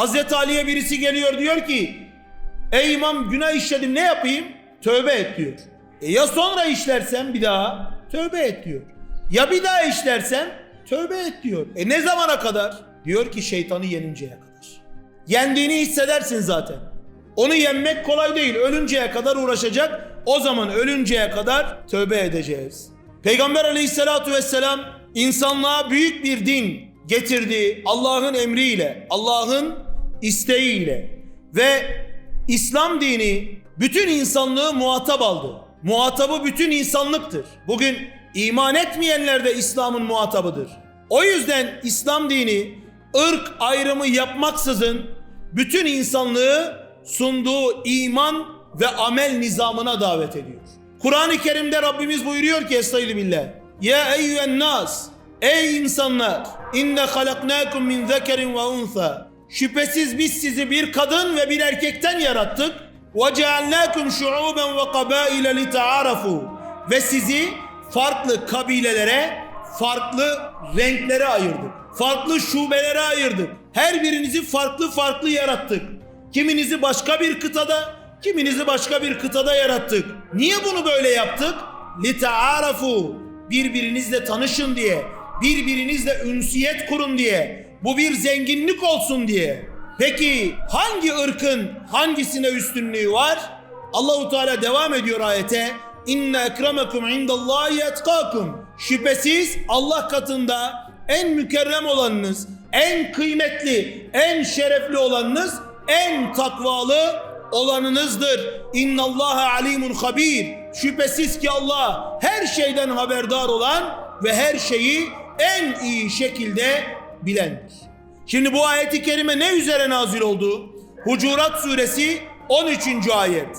Hazreti Ali'ye birisi geliyor diyor ki Ey imam günah işledim ne yapayım? Tövbe et diyor. E ya sonra işlersem bir daha? Tövbe et diyor. Ya bir daha işlersem? Tövbe et diyor. E ne zamana kadar? Diyor ki şeytanı yeninceye kadar. Yendiğini hissedersin zaten. Onu yenmek kolay değil. Ölünceye kadar uğraşacak. O zaman ölünceye kadar tövbe edeceğiz. Peygamber aleyhissalatu vesselam insanlığa büyük bir din getirdi. Allah'ın emriyle, Allah'ın isteğiyle ve İslam dini bütün insanlığı muhatap aldı. Muhatabı bütün insanlıktır. Bugün iman etmeyenler de İslam'ın muhatabıdır. O yüzden İslam dini ırk ayrımı yapmaksızın bütün insanlığı sunduğu iman ve amel nizamına davet ediyor. Kur'an-ı Kerim'de Rabbimiz buyuruyor ki Estaizu billah. Ya eyyühen nas. Ey insanlar. İnne halaknakum min zekerin ve unsa. Şüphesiz biz sizi bir kadın ve bir erkekten yarattık. Ve cealnakum şuuben ve kabaile li taarafu. Ve sizi farklı kabilelere, farklı renklere ayırdık. Farklı şubelere ayırdık. Her birinizi farklı farklı yarattık. Kiminizi başka bir kıtada, kiminizi başka bir kıtada yarattık. Niye bunu böyle yaptık? لِتَعَارَفُوا Birbirinizle tanışın diye, birbirinizle ünsiyet kurun diye, bu bir zenginlik olsun diye. Peki hangi ırkın hangisine üstünlüğü var? Allahu Teala devam ediyor ayete. İnne ekremekum indallahi etkakum. Şüphesiz Allah katında en mükerrem olanınız, en kıymetli, en şerefli olanınız, en takvalı olanınızdır. İnnallaha alimun habir. Şüphesiz ki Allah her şeyden haberdar olan ve her şeyi en iyi şekilde bilendir. Şimdi bu ayeti kerime ne üzere nazil oldu? Hucurat suresi 13. ayet.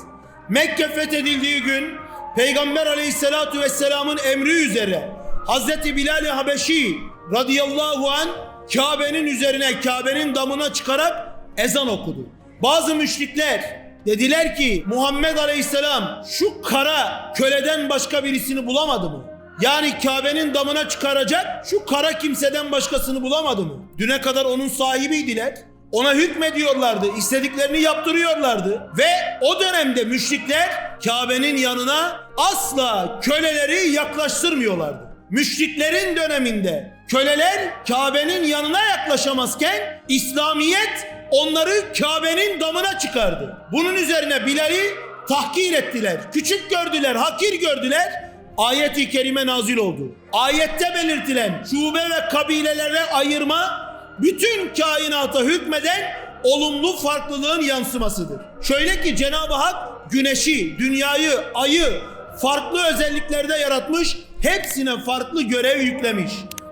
Mekke fethedildiği gün Peygamber aleyhissalatu vesselamın emri üzere Hazreti Bilal-i Habeşi radıyallahu an Kabe'nin üzerine Kabe'nin damına çıkarak ezan okudu. Bazı müşrikler dediler ki Muhammed aleyhisselam şu kara köleden başka birisini bulamadı mı? Yani Kabe'nin damına çıkaracak şu kara kimseden başkasını bulamadı mı? Düne kadar onun sahibiydiler. Ona hükmediyorlardı, istediklerini yaptırıyorlardı ve o dönemde müşrikler Kabe'nin yanına asla köleleri yaklaştırmıyorlardı. Müşriklerin döneminde köleler Kabe'nin yanına yaklaşamazken İslamiyet onları Kabe'nin damına çıkardı. Bunun üzerine Bilal'i tahkir ettiler, küçük gördüler, hakir gördüler. Ayet-i kerime nazil oldu. Ayette belirtilen şube ve kabilelere ayırma bütün kainata hükmeden olumlu farklılığın yansımasıdır. Şöyle ki Cenab-ı Hak güneşi, dünyayı, ayı farklı özelliklerde yaratmış, hepsine farklı görev yüklemiş.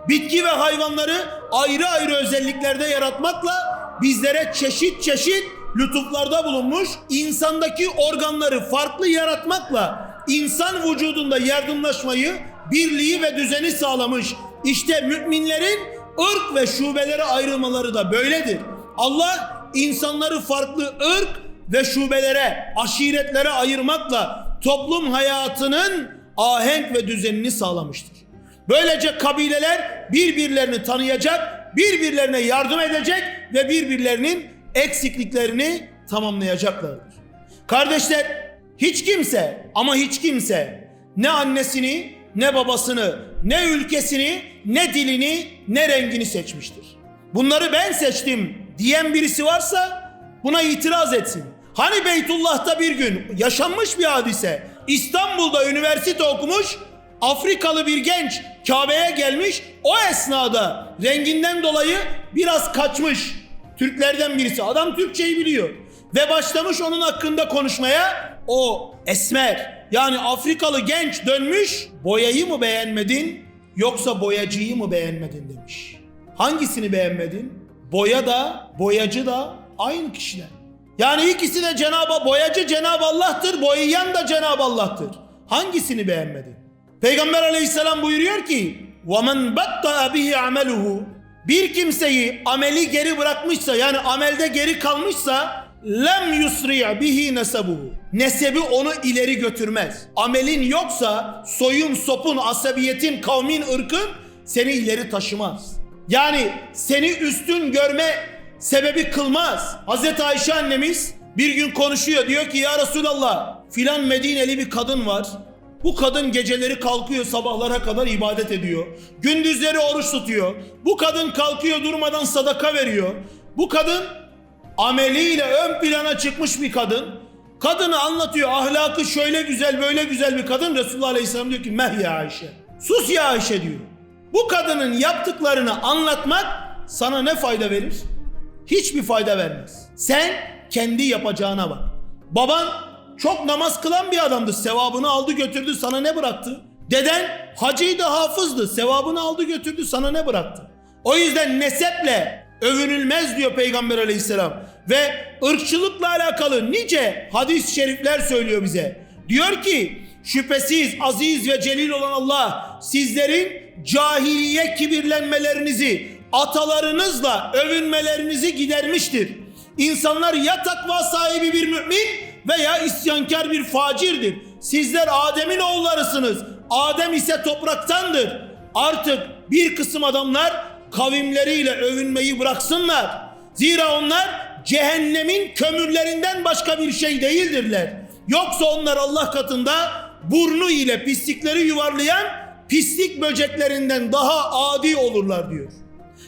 Bitki ve hayvanları ayrı ayrı özelliklerde yaratmakla bizlere çeşit çeşit lütuflarda bulunmuş, insandaki organları farklı yaratmakla insan vücudunda yardımlaşmayı, birliği ve düzeni sağlamış. İşte müminlerin ırk ve şubelere ayrılmaları da böyledir. Allah insanları farklı ırk ve şubelere, aşiretlere ayırmakla toplum hayatının ahenk ve düzenini sağlamıştır. Böylece kabileler birbirlerini tanıyacak, birbirlerine yardım edecek ve birbirlerinin eksikliklerini tamamlayacaklardır. Kardeşler, hiç kimse ama hiç kimse ne annesini, ne babasını, ne ülkesini, ne dilini, ne rengini seçmiştir. Bunları ben seçtim diyen birisi varsa buna itiraz etsin. Hani Beytullah'ta bir gün yaşanmış bir hadise. İstanbul'da üniversite okumuş, Afrikalı bir genç Kabe'ye gelmiş. O esnada renginden dolayı biraz kaçmış. Türklerden birisi. Adam Türkçeyi biliyor. Ve başlamış onun hakkında konuşmaya O esmer yani Afrikalı genç dönmüş. Boyayı mı beğenmedin yoksa boyacıyı mı beğenmedin demiş. Hangisini beğenmedin? Boya da boyacı da aynı kişiler. Yani ikisi de Cenab-ı boyacı Cenab-ı Allah'tır, boyayan da Cenab-ı Allah'tır. Hangisini beğenmedin? Peygamber aleyhisselam buyuruyor ki وَمَنْ بَطَّأَ بِهِ عَمَلُهُ Bir kimseyi ameli geri bırakmışsa yani amelde geri kalmışsa lem yusri' bihi nesebuhu. Nesebi onu ileri götürmez. Amelin yoksa soyun, sopun, asabiyetin, kavmin, ırkın seni ileri taşımaz. Yani seni üstün görme sebebi kılmaz. Hazreti Ayşe annemiz bir gün konuşuyor diyor ki ya Resulallah filan Medineli bir kadın var. Bu kadın geceleri kalkıyor sabahlara kadar ibadet ediyor. Gündüzleri oruç tutuyor. Bu kadın kalkıyor durmadan sadaka veriyor. Bu kadın ameliyle ön plana çıkmış bir kadın. Kadını anlatıyor ahlakı şöyle güzel böyle güzel bir kadın. Resulullah Aleyhisselam diyor ki meh ya Ayşe. Sus ya Ayşe diyor. Bu kadının yaptıklarını anlatmak sana ne fayda verir? Hiçbir fayda vermez. Sen kendi yapacağına bak. Baban çok namaz kılan bir adamdı. Sevabını aldı götürdü sana ne bıraktı? Deden hacıydı hafızdı. Sevabını aldı götürdü sana ne bıraktı? O yüzden neseple övünülmez diyor Peygamber aleyhisselam. Ve ırkçılıkla alakalı nice hadis-i şerifler söylüyor bize. Diyor ki şüphesiz aziz ve celil olan Allah sizlerin cahiliye kibirlenmelerinizi atalarınızla övünmelerinizi gidermiştir. İnsanlar ya takva sahibi bir mümin veya isyankar bir facirdir. Sizler Adem'in oğullarısınız. Adem ise topraktandır. Artık bir kısım adamlar kavimleriyle övünmeyi bıraksınlar. Zira onlar cehennemin kömürlerinden başka bir şey değildirler. Yoksa onlar Allah katında burnu ile pislikleri yuvarlayan pislik böceklerinden daha adi olurlar diyor.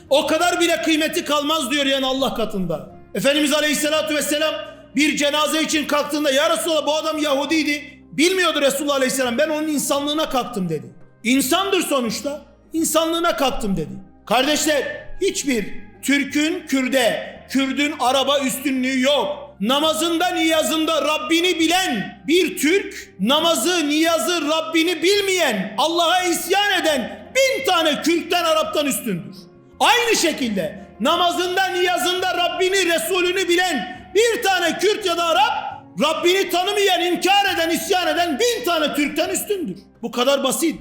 O kadar bile kıymeti kalmaz diyor yani Allah katında. Efendimiz Aleyhisselatü Vesselam bir cenaze için kalktığında ya Resulallah bu adam Yahudiydi. Bilmiyordu Resulullah Aleyhisselam ben onun insanlığına kalktım dedi. İnsandır sonuçta. İnsanlığına kalktım dedi. Kardeşler hiçbir Türk'ün Kürde, Kürdün araba üstünlüğü yok. Namazında niyazında Rabbini bilen bir Türk, namazı niyazı Rabbini bilmeyen, Allah'a isyan eden bin tane Kürt'ten Arap'tan üstündür. Aynı şekilde namazında niyazında Rabbini Resulünü bilen bir tane Kürt ya da Arap Rabbini tanımayan, inkar eden, isyan eden bin tane Türk'ten üstündür. Bu kadar basit.